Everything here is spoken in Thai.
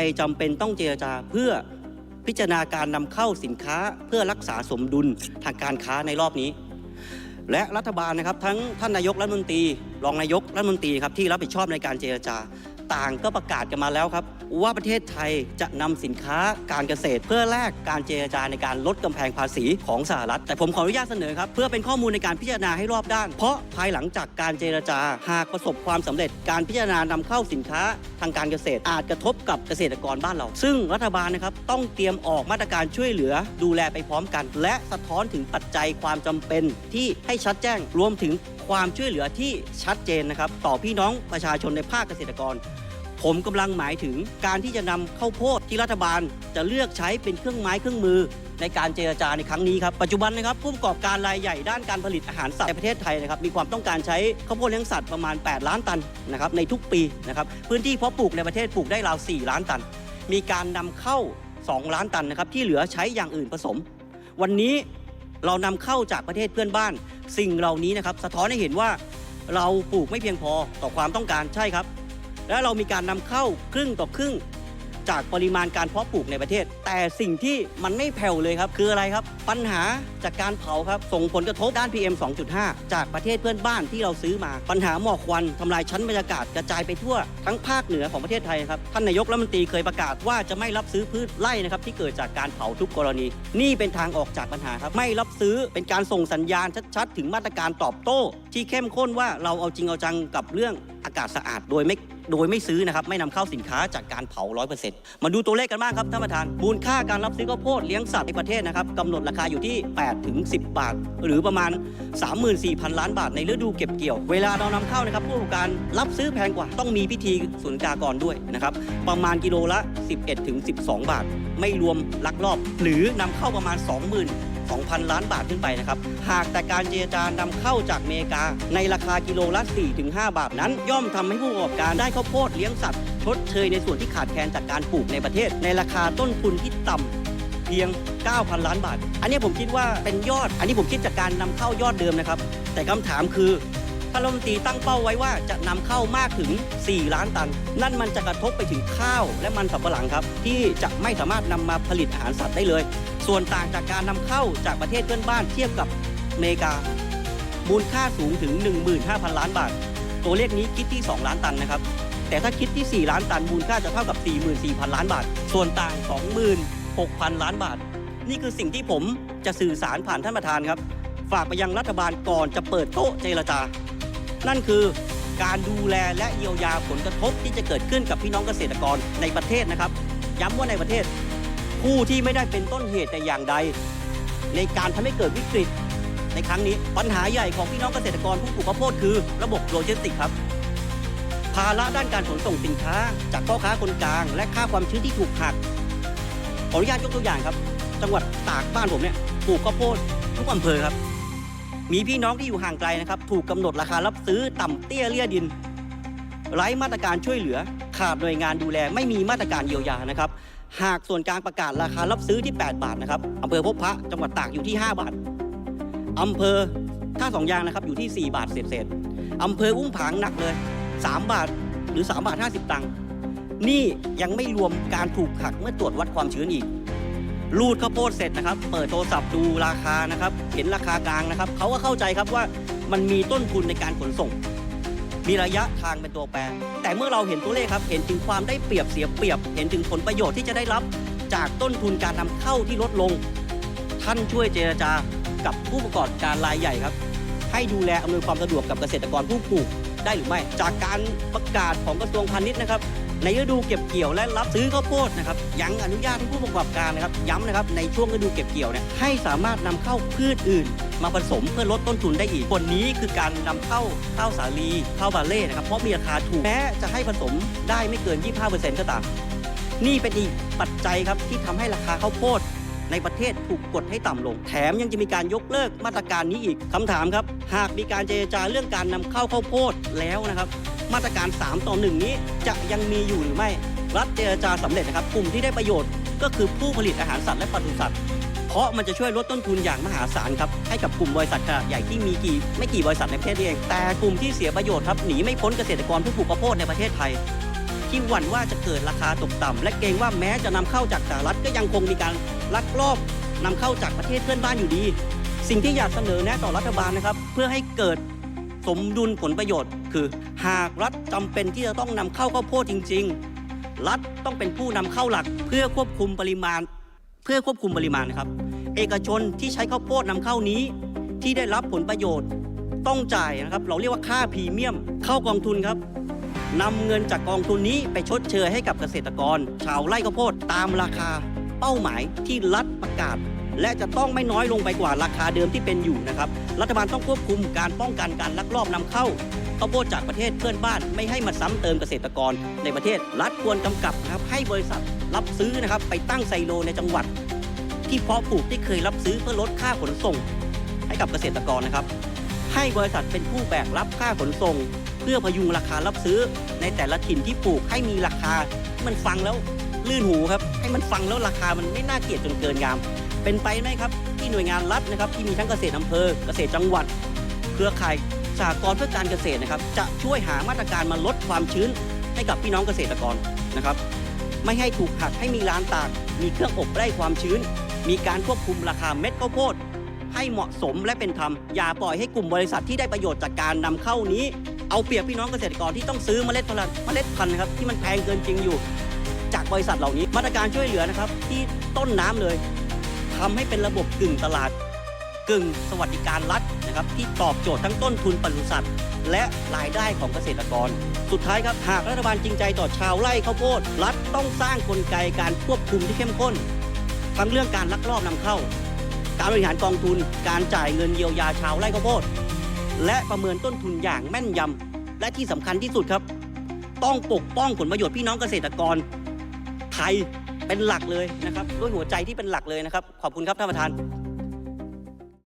ยจำเป็นต้องเจรจาเพื่อพิจารณาการนำเข้าสินค้าเพื่อรักษาสมดุลทางการค้าในรอบนี้ และรัฐบาลนะครับทั้งท่านนายกรัฐมนตรี รองนายกรัฐมนตรีครับที่รับผิดชอบในการเจรจาต่างก็ประกาศกันมาแล้วครับ ว่าประเทศไทยจะนำสินค้าการเกษตร เพื่อแลกการเจรจาในการลดกำแพงภาษีของสหรัฐ แต่ผมขออนุญาตเสนอครับ เพื่อเป็นข้อมูลในการพิจารณาให้รอบด้าน เพราะภายหลังจากการเจรจาหากประสบความสำเร็จการพิจารณานำเข้าสินค้าทางการเกษตร อาจกระทบกับเกษตรกรบ้านเรา ซึ่งรัฐบาลนะครับต้องเตรียมออกมาตรการช่วยเหลือ ดูแลไปพร้อมกัน และสะท้อนถึงปัจจัยความจำเป็นที่ให้ชัดแจ้งรวมถึงความช่วยเหลือที่ชัดเจนนะครับต่อพี่น้องประชาชนในภาคเกษตรกร ผมกำลังหมายถึงการที่จะนำข้าวโพดที่รัฐบาลจะเลือกใช้เป็นเครื่องไม้เครื่องมือ ในการเจรจาในครั้งนี้ครับปัจจุบันนะครับผู้ประกอบการรายใหญ่ด้านการผลิตอาหารสัตว์ในประเทศไทยนะครับมีความต้องการใช้ข้าวโพดเลี้ยงสัตว์ประมาณ 8 ล้านตันนะครับในทุกปีนะครับพื้นที่เพาะปลูกในประเทศปลูกได้ราว 4 ล้านตัน มีการนำเข้า 2 ล้านตันนะครับที่เหลือใช้อย่างอื่นผสม วันนี้เรานำเข้าจากประเทศเพื่อนบ้าน สิ่งเหล่านี้นะครับสะท้อนให้เห็นว่าเราปลูกไม่เพียงพอต่อความต้องการใช่ครับ และเรามีการนำเข้าครึ่งต่อครึ่ง จากปริมาณการเพาะปลูกในประเทศ แต่สิ่งที่มันไม่แผ่วเลยครับ คืออะไรครับ ปัญหาจากการเผาครับ ส่งผลกระทบด้าน PM 2.5 จากประเทศเพื่อนบ้านที่เราซื้อมา ปัญหาหมอกควันทำลายชั้นบรรยากาศกระจายไปทั่วทั้งภาคเหนือของประเทศไทยครับ ท่านนายกรัฐมนตรีเคยประกาศว่าจะไม่รับซื้อพืชไร่นะครับที่เกิดจากการเผาทุกกรณี นี่เป็นทางออกจากปัญหาครับ ไม่รับซื้อเป็นการส่งสัญญาณชัดๆ ถึงมาตรการตอบโต้ ที่เข้มข้นว่าเราเอาจริงเอาจังกับเรื่องอากาศสะอาดโดยไม่ โดยไม่ซื้อนะครับไม่นำเข้าสินค้าจากการเผา 100%มาดูตัวเลขกันบ้างครับท่านประธานมูลค่าการรับซื้อข้าวโพดเลี้ยงสัตว์ในประเทศนะครับกำหนดราคาอยู่ที่8ถึง10 บาท หรือประมาณ 34,000 ล้านบาทในฤดูเก็บเกี่ยว เวลาเรานำเข้านะครับผู้ประกอบการรับซื้อแพงกว่าต้องมีพิธีสุลกากรด้วยนะครับประมาณกิโลละ 11ถึง12 บาท ไม่รวมลักลอบ หรือนำเข้าประมาณ 20,000 2,000 ล้านบาทขึ้นไปนะครับ หากแต่การเจรจานำเข้าจากอเมริกา ในราคากิโลละ4-5 บาทนั้น ย่อมทำให้ผู้ประกอบการได้ข้าวโพดเลี้ยงสัตว์ชดเชยในส่วนที่ขาดแคลนจากการปลูกในประเทศ ในราคาต้นทุนที่ต่ำเพียง 9,000 ล้านบาท อันนี้ผมคิดว่าเป็นยอด อันนี้ผมคิดจากการนำเข้ายอดเดิมนะครับ แต่คำถามคือท่านรัฐมนตรีตั้งเป้าไว้ว่าจะนำเข้ามากถึง 4 ล้านตัน นั่นมันจะกระทบไปถึงข้าวและมันสำปะหลังครับ ที่จะไม่สามารถนำมาผลิตอาหารสัตว์ได้เลย ส่วนต่างจากการนำเข้าจากประเทศเพื่อนบ้านเทียบกับอเมริกา มูลค่าสูงถึง 15,000 ล้านบาท ตัวเลขนี้คิดที่ 2 ล้านตันนะครับ แต่ถ้าคิดที่ 4 ล้านตันมูลค่าจะเท่ากับ 44,000 ล้านบาท ส่วนต่าง 26,000 ล้านบาท นี่คือสิ่งที่ผมจะสื่อสารผ่านท่านประธานครับ ฝากไปยังรัฐบาลก่อนจะเปิดโต๊ะเจรจา นั่นคือการดูแลและเยียวยาผลกระทบที่จะเกิดขึ้นกับพี่น้องเกษตรกรในประเทศนะครับ ย้ำว่าในประเทศ ผู้ที่ไม่ได้เป็นต้นเหตุแต่อย่างใด ในการทำให้เกิดวิกฤต ในครั้งนี้ปัญหาใหญ่ของพี่น้องเกษตรกรผู้ปลูกข้าวโพดคือ ระบบโลจิสติกส์ครับภาระด้านการขนส่งสินค้า จากพ่อค้าคนกลาง และค่าความชื้นที่ถูกหักขออนุญาตยกตัวอย่างครับ จังหวัดตากบ้านผมเนี่ยปลูกข้าวโพดทุกอำเภอครับ มีพี่น้องที่อยู่ห่างไกลนะครับ ถูกกำหนดราคารับซื้อต่ำเตี้ยเลี่ยดิน ไร้มาตรการช่วยเหลือ ขาดหน่วยงานดูแลไม่มีมาตรการเยียวยานะครับ หากส่วนกลางประกาศราคารับซื้อที่ 8 บาทนะครับอำเภอพบพระจังหวัดตากอยู่ที่ 5 บาทอำเภอท่าสองยางนะครับอยู่ที่ 4 บาทเศษๆอำเภออุ้งผางหนักเลย 3 บาทหรือ 3 บาท 50 ตังค์นี่ยังไม่รวมการถูกหักเมื่อตรวจวัดความชื้นอีก รูดข้าวโพดเสร็จนะครับ เปิดโทรศัพท์ดูราคานะครับ เห็นราคากลางนะครับเขาก็เข้าใจครับว่ามันมีต้นทุนในการขนส่ง มีระยะทางเป็นตัวแปร แต่เมื่อเราเห็นตัวเลขครับ เห็นถึงความได้เปรียบเสียเปรียบ เห็นถึงผลประโยชน์ที่จะได้รับ จากต้นทุนการนำเข้าที่ลดลง ท่านช่วยเจรจากับผู้ประกอบการรายใหญ่ครับ ให้ดูแลอำนวยความสะดวกกับเกษตรกรผู้ปลูก ได้หรือไม่ จากการประกาศของกระทรวงพาณิชย์นะครับ ในฤดูเก็บเกี่ยวและรับซื้อข้าวโพดนะครับยังอนุญาตให้ผู้ประกอบการนะครับย้ำนะครับในช่วงฤดูเก็บเกี่ยวเนี่ยให้สามารถนำเข้าพืชอื่น มาผสมเพื่อลดต้นทุนได้อีกผลนี้คือการนำเข้าข้าวสาลีข้าวบาเล่นะครับเพราะมีราคาถูกแม้จะให้ผสมได้ไม่เกิน 25%ก็ตามนี่เป็นอีกปัจจัยครับที่ทำให้ราคาข้าวโพด ในประเทศถูกกดให้ต่ำลง แถมยังจะมีการยกเลิกมาตรการนี้อีกคำถามครับ หากมีการเจรจาเรื่องการนำเข้าข้าวโพดแล้วนะครับ มาตรการ 3 ต่อ 1 นี้จะยังมีอยู่หรือไม่ รัฐเจรจาสำเร็จนะครับ กลุ่มที่ได้ประโยชน์ก็คือผู้ผลิตอาหารสัตว์และปศุสัตว์เพราะมันจะช่วยลดต้นทุนอย่างมหาศาลครับให้กับกลุ่มบริษัทขนาดใหญ่ที่มีกี่ไม่กี่บริษัทในประเทศเอง แต่กลุ่มที่เสียประโยชน์ครับหนีไม่พ้นเกษตรกรผู้ปลูกข้าวโพดในประเทศไทยที่หวั่นว่าจะเกิดราคาตกต่ำและเกรงว่าแม้จะนำเข้าจากสหรัฐก็ยังคงมีการ ลักลอบนำเข้าจากประเทศเพื่อนบ้านอยู่ดี สิ่งที่อยากเสนอแนะต่อรัฐบาลนะครับ เพื่อให้เกิดสมดุลผลประโยชน์ คือ หากรัฐจำเป็นที่จะต้องนำเข้าข้าวโพดจริง ๆ รัฐต้องเป็นผู้นำเข้าหลัก เพื่อควบคุมปริมาณ เพื่อควบคุมปริมาณนะครับ เอกชนที่ใช้ข้าวโพดนำเข้านี้ ที่ได้รับผลประโยชน์ ต้องจ่ายนะครับ เราเรียกว่าค่าพรีเมียม เข้ากองทุนครับนำเงินจากกองทุนนี้ไปชดเชยให้กับเกษตรกร ชาวไร่ข้าวโพดตามราคา เป้าหมายที่รัฐประกาศ และจะต้องไม่น้อยลงไปกว่าราคาเดิมที่เป็นอยู่นะครับ รัฐบาลต้องควบคุมการป้องกันการลักลอบนำเข้าข้าวโพดจากประเทศเพื่อนบ้านไม่ให้มาซ้ำเติมเกษตรกร ในประเทศรัฐควรกำกับนะครับให้บริษัทรับซื้อนะครับไปตั้งไซโลในจังหวัด ที่เพาะปลูกที่เคยรับซื้อเพื่อลดค่าขนส่ง ให้กับเกษตรกรนะครับ ให้บริษัทเป็นผู้แบกรับค่าขนส่ง เพื่อพยุงราคารับซื้อในแต่ละถิ่นที่ปลูกให้มีราคาที่มันฟังแล้ว ลื่นหูครับให้มันฟังแล้วราคามันไม่น่าเกลียดจนเกินงาม เป็นไปไหมครับ ที่หน่วยงานรัฐนะครับที่มีทั้งเกษตรอำเภอ เกษตรจังหวัด เครือข่ายสหกรณ์เพื่อการเกษตรนะครับ จะช่วยหามาตรการมาลดความชื้นให้กับพี่น้องเกษตรกรนะครับ ไม่ให้ถูกหักให้มีร้านตาก มีเครื่องอบไล่ความชื้น มีการควบคุมราคาเม็ดข้าวโพดให้เหมาะสมและเป็นธรรม อย่าปล่อยให้กลุ่มบริษัทที่ได้ประโยชน์จากการนำเข้านี้ เอาเปรียบพี่น้องเกษตรกรที่ต้องซื้อเมล็ดพันธุ์เมล็ดพันธุ์ครับที่มันแพงเกินจริงอยู่ จากบริษัทเหล่านี้ มาตรการช่วยเหลือนะครับ ที่ต้นน้ำเลยทำให้เป็นระบบกึ่งตลาด กึ่งสวัสดิการรัฐนะครับ ที่ตอบโจทย์ทั้งต้นทุนปศุสัตว์ และรายได้ของเกษตรกร สุดท้ายครับหากรัฐบาลจริงใจต่อชาวไร่ข้าวโพดรัฐต้องสร้างกลไกการควบคุมที่เข้มข้น ทั้งเรื่องการลักลอบนำเข้า การบริหารกองทุนการจ่ายเงินเยียวยาชาวไร่ข้าวโพดและประเมินต้นทุนอย่างแม่นยำและที่สำคัญที่สุดครับ ต้องปกป้องผลประโยชน์พี่น้องเกษตรกร ไทยเป็นหลักเลยนะครับด้วยหัวใจที่เป็นหลักเลยนะครับ ขอบคุณครับท่านประธาน